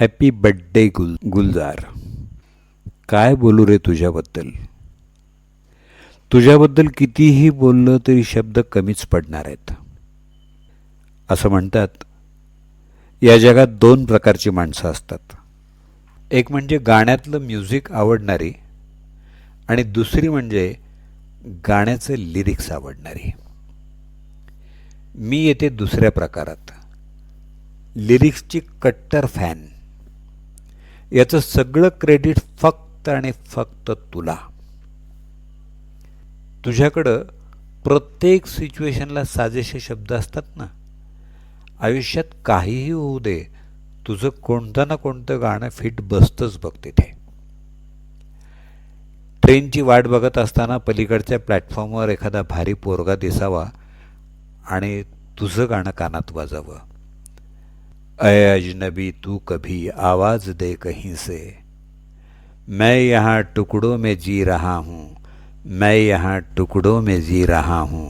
Happy birthday गुल गुलजार काय बोलू रे तुझ्याबद्दल? तुझ्याबद्दल कितीही बोललं तरी शब्द कमीच पडणार आहेत. असं म्हणतात या जगात दोन प्रकारची माणसं असतात. एक म्हणजे गाण्यातलं म्युझिक आवडणारी आणि दुसरी म्हणजे गाण्याचे लिरिक्स आवडणारी. मी येते दुसऱ्या प्रकारात. लिरिक्सची कट्टर फॅन. याचं सगळं क्रेडिट फक्त आणि फक्त तुला. तुझ्याकडं प्रत्येक सिच्युएशनला साजेसे शब्द असतात ना. आयुष्यात काहीही होऊ दे तुझं कोणतं ना कोणतं गाणं फिट बसतंच बघ तिथे. ट्रेनची वाट बघत असताना पलीकडच्या प्लॅटफॉर्मवर एखादा भारी पोरगा दिसावा आणि तुझं गाणं कानात वाजावं. अय अजनबी तू कभी आवाज दे कहीं से। मैं यहाँ टुकड़ों में जी रहा हूँ मैं यहाँ टुकड़ों में जी रहा हूँ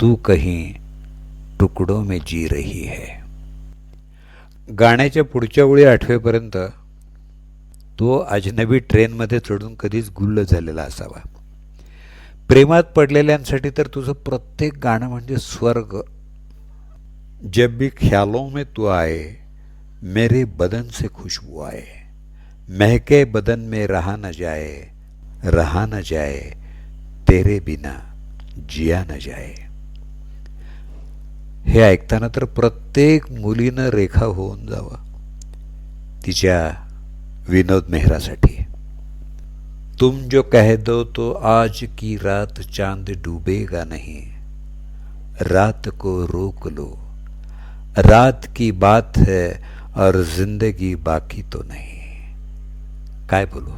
तू कहीं टुकडो में जी रही है। गाण्याच्या पुढच्या वेळी आठवेपर्यंत तो अजनबी ट्रेनमध्ये चढून कधीच गुल्ल झालेला असावा. प्रेमात पडलेल्यांसाठी तर तुझं प्रत्येक गाणं म्हणजे स्वर्ग. जब भी ख्यालों में तू आए, मेरे बदन से खुशबू आए। महके बदन में रहा न जाए, रहा न जाए, तेरे बिना जिया न जाए। हे ऐकताना तर प्रत्येक मुलीनं रेखा होऊन जावं। तिच्या विनोद मेहरासाठी। तुम जो कह दो तो आज की रात चाँद डूबेगा नहीं। रात को रोक लो। रात की बात है और जिंदगी बाकी तो नहीं। काय बोलू?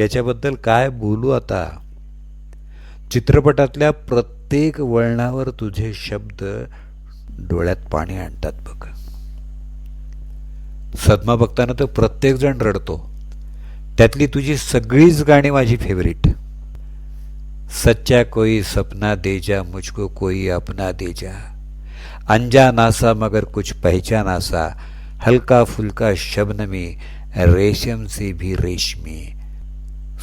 याच्याबद्दल काय बोलू आता? चित्रपटातल्या प्रत्येक वळणावर तुझे शब्द डोळ्यात पाणी आणतात बघ. सदमा बघताना तर प्रत्येकजण रडतो. त्यातली तुझी सगळीच गाणी माझी फेवरेट सच्चा कोई सपना दे जा मुझको कोई अपना दे जा. अंजा सा मगर कुछ पहचाना सा हल्का फुल्का शबनमी रेशम से भी रेशमी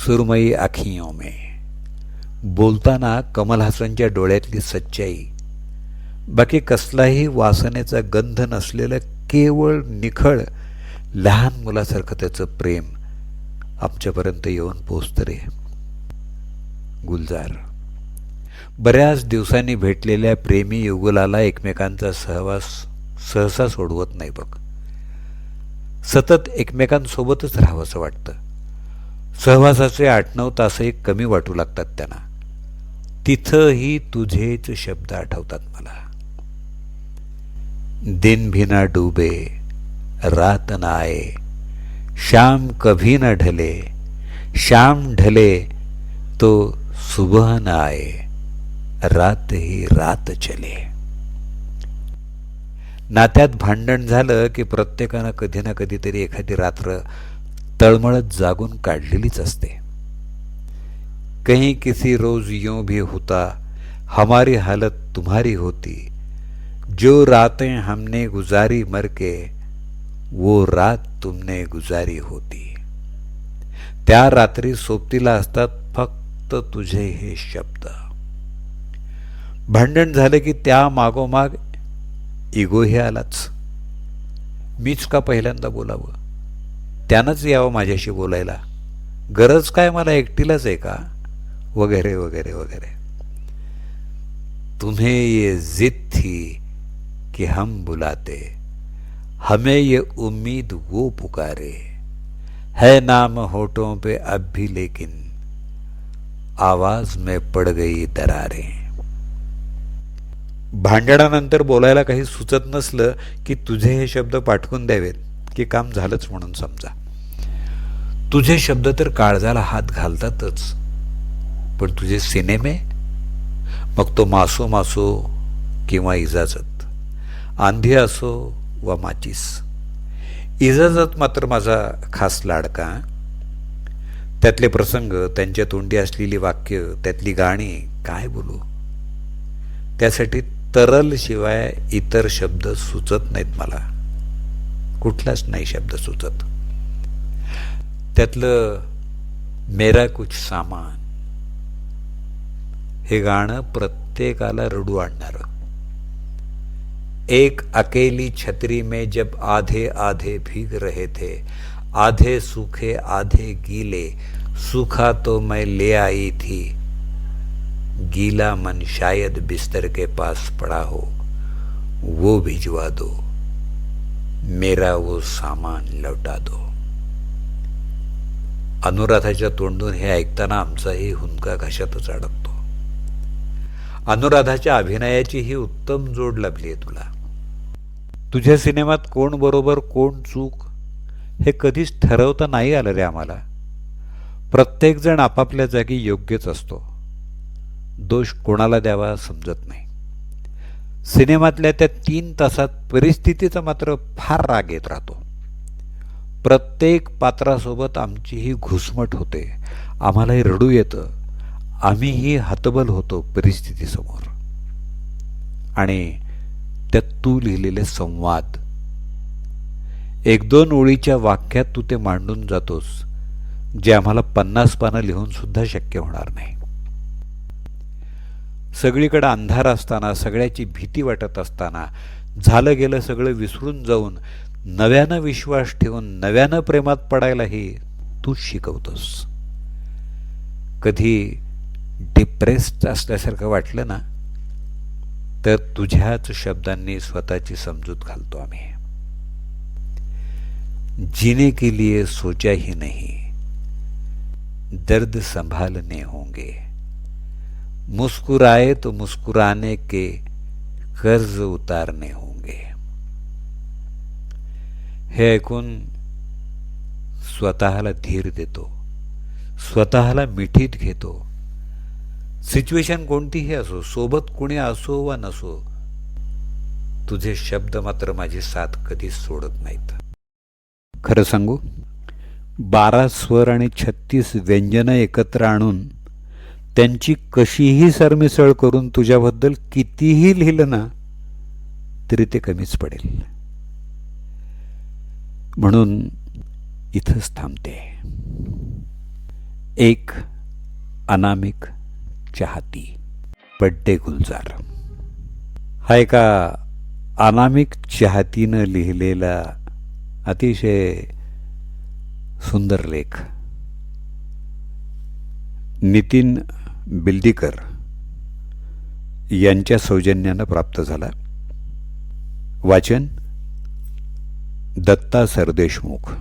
सुरमई आखियों में बोलताना कमल हसनच्या डोळ्यातली सच्चाई बाकी कसलाही वासनेचा गंध नसलेलं केवळ निखळ लहान मुलासारखं त्याचं प्रेम आमच्यापर्यंत येऊन पोचतं रे गुलजार बऱ्याच दिवसांनी भेटलेल्या प्रेमी युगुलाला एकमेकांचा सहवास सहसा सोडवत नाही बघ. सतत एकमेकांसोबतच राहावंसं वाटतं. सहवासाचे आठ नऊ तासही कमी वाटू लागतात त्यांना. तिथंही तुझेच शब्द आठवतात मला. दिन भी ना डूबे रात ना आए श्याम कभी न ढले श्याम ढले तो सुबह न आए. रात ही रात चले. नात्यात भांडण झालं की प्रत्येकानं कधी ना कधीतरी एखादी रात्र तळमळत जागून काढलेलीच असते. कहीं किसी रोज यूं भी होता हमारी हालत तुम्हारी होती. जो रातें हमने गुजारी मर के वो रात तुमने गुजारी होती. त्या रात्री सोबतीला असतात फक्त तुझे हे शब्द. भांडण झालं की त्या मागोमाग इगोही आलाच. मीच का पहिल्यांदा बोलावं? त्यानंच यावं माझ्याशी बोलायला. गरज काय मला एकटीलाच आहे का? वगैरे वगैरे वगैरे. तुम्हें ये जिद थी कि हम बुलाते. हमें ये उम्मीद वो पुकारे. है नाम होठों पे अब भी लेकिन आवाज में पड़ गई दरारें. भांडणानंतर बोलायला काही सुचत नसलं की तुझे हे शब्द पाठवून द्यावेत की काम झालंच म्हणून समजा. तुझे शब्द तर काळजाला हात घालतातच पण तुझे सिनेमे? मग तो मासो मासो किंवा इजाजत. आंधी असो वा माचीस. इजाजत मात्र माझा खास लाडका. त्यातले प्रसंग त्यांच्या तोंडी असलेली वाक्य त्यातली गाणी काय बोलू? त्यासाठी तरल शिवाय इतर शब्द सुचत नाहीत मला. कुठलाच नाही शब्द सुचत. त्यातलं मेरा कुछ सामान. हे गाणं प्रत्येकाला रडू आणणारं. एक अकेली छत्री में जब आधे आधे भीग रहे थे आधे सूखे आधे गीले सूखा तो मैं ले आई थी गीला मन शायद बिस्तर के पास पड़ा हो वो भिजवा दो। मेरा वो सामान लौटा दो। अनुराधाच्या तोंडून हे ऐकताना आमचाही हुंका घशातच अडकतो। अनुराधाच्या अभिनयाची ही उत्तम जोड लाभली आहे तुला। तुझ्या सिनेमात कोण बरोबर कोण चूक हे कधीच ठरवता नाही आलं रे आम्हाला। प्रत्येकजण आपापल्या जागी योग्यच असतो। दोष कोणाला द्यावा समजत नाही. सिनेमातल्या त्या तीन तासात परिस्थितीचा मात्र फार राग येत राहतो. प्रत्येक पात्रासोबत आमचीही घुसमट होते. आम्हालाही रडू येतं. आम्हीही हतबल होतो परिस्थितीसमोर. आणि त्यात तू लिहिलेले संवाद. एक दोन ओळीच्या वाक्यात तू ते मांडून जातोस जे आम्हाला पन्नास पानं लिहून सुद्धा शक्य होणार नाही. सगळीकडं अंधार असताना सगळ्याची भीती वाटत असताना झालं गेलं सगळं विसरून जाऊन नव्यानं विश्वास ठेवून नव्यानं प्रेमात पडायलाही तूच शिकवतोस. कधी डिप्रेस्ड असल्यासारखं वाटलं ना तर तुझ्याच शब्दांनी स्वतःची समजूत घालतो आम्ही. जीने के लिए सोचा ही नाही. दर्द संभालने होंगे. मुस्कुराए तो मुस्कुराने के कर्ज उतारने होंगे। हे ऐकून स्वतःला धीर देतो स्वतःला मिठीत घेतो. सिच्युएशन कोणतीही असो सोबत कुणी असो वा नसो तुझे शब्द मात्र माझी साथ कधीच सोडत नाहीत. खरं सांगू बारा स्वर आणि छत्तीस व्यंजनं एकत्र आणून त्यांची कशीही सरमिसळ करून तुझ्याबद्दल कितीही लिहिलं ना तरी ते कमीच पडेल. म्हणून इथंच थांबते. एक अनामिक चाहती बड्डे गुलजार. हा एका अनामिक चाहतीनं लिहिलेला अतिशय सुंदर लेख. नितीन बिल्डीकर यांच्या सौजन्यानं प्राप्त झाला. वाचन दत्ता सरदेशमुख.